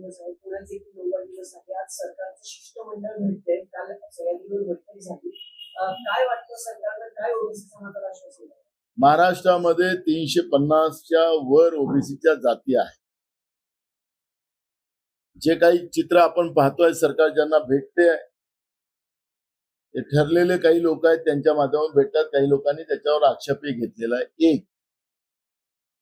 दिवस आहे पुण्याचे देखील नववा दिवस आहे. आज सरकारचं शिष्टमंडळ भेटते काल सह्याद्रीवर बैठक झाली. काय वाटतं सरकारनं काय ओबीसी समाजाला आश्वासन महाराष्ट्रामध्ये तीनशे पन्नासच्या वर ओबीसीच्या जाती आहेत. जे काही चित्र आपण पाहतोय सरकार ज्यांना भेटते ठरलेले काही लोक आहेत त्यांच्या माध्यमातून भेटतात. काही लोकांनी त्याच्यावर आक्षेपही घेतलेला आहे. एक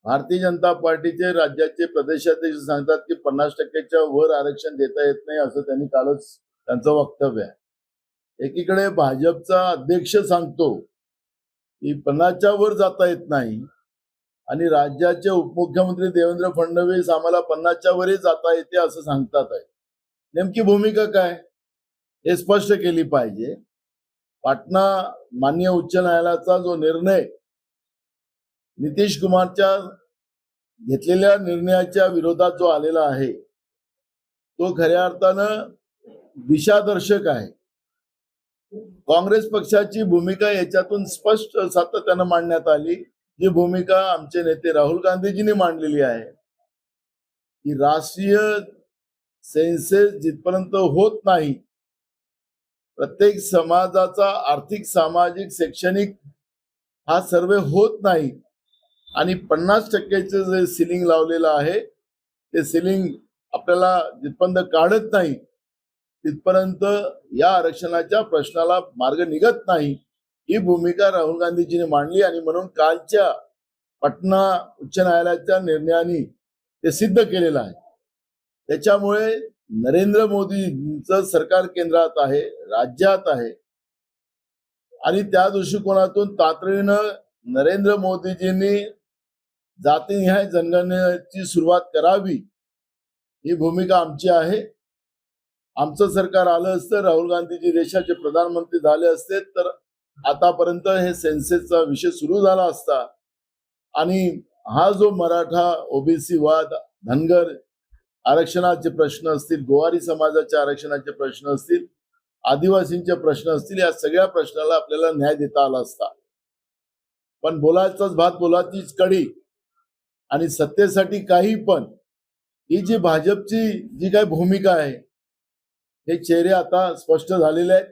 भारतीय जनता पार्टीचे राज्याचे प्रदेशाध्यक्ष सांगतात की पन्नास टक्क्याच्या वर आरक्षण देता येत नाही असं त्यांनी कालच त्यांचं वक्तव्य आहे. एकीकडे भाजपचा अध्यक्ष सांगतो की पन्नासच्या वर जाता येत नाही आणि राज्याचे उपमुख्यमंत्री देवेंद्र फडणवीस आम्हाला पन्नासच्या वरही जाता येते असं सांगतात आहे. नेमकी भूमिका काय? हे स्पष्ट केली पाहिजे. पाटणा मान्य उच्च न्यायालयाचा जो निर्णय नितीश कुमारच्या घेतलेल्या निर्णयाच्या विरोधात जो आलेला आहे तो खऱ्या अर्थानं दिशादर्शक आहे. काँग्रेस पक्षाची भूमिका याच्यातून स्पष्ट सातत्यानं मांडण्यात आली. जी भूमिका आमचे नेते राहुल गांधीजींनी मांडलेली आहे की राष्ट्रीय सेन्सेस जिथपर्यंत होत नाही प्रत्येक समाजाचा आर्थिक सामाजिक शैक्षणिक हा सर्वे होत नाही. आणि पन्नास टक्क्याचं जे सिलिंग लावलेलं आहे ते सिलिंग आपल्याला जिथपर्यंत काढत नाही. तिथपर्यंत या आरक्षणाच्या प्रश्नाला मार्ग निघत नाही. ही भूमिका राहुल गांधीजींनी मांडली आणि म्हणून कालच्या पटना उच्च न्यायालयाच्या निर्णयाने ते सिद्ध केलेलं आहे. त्याच्यामुळे नरेंद्र मोदींचं सरकार केंद्रात आहे राज्यात आहे. आणि त्या दृष्टिकोनातून तातडीनं नरेंद्र मोदीजींनी जातीनिहाय जनगणनेची सुरुवात करावी. ही भूमिका आमची आहे. आमचं सरकार आलं असतं राहुल गांधीजी देशाचे प्रधानमंत्री झाले असते तर आतापर्यंत हे सेन्सेसचा विषय सुरू झाला असता. आणि हा जो मराठा ओबीसी वाद धनगर आरक्षणाचे प्रश्न असतील गोवारी समाजाच्या आरक्षणाचे प्रश्न असतील आदिवासींचे प्रश्न असतील या सगळ्या प्रश्नाला आपल्याला न्याय देता आला असता. पण बोलायचाच भात बोलायचीच कडी आणि सत्तेसाठी काही पण ही जी भाजपची जी काही भूमिका आहे हे चेहरे आता स्पष्ट झालेले आहेत.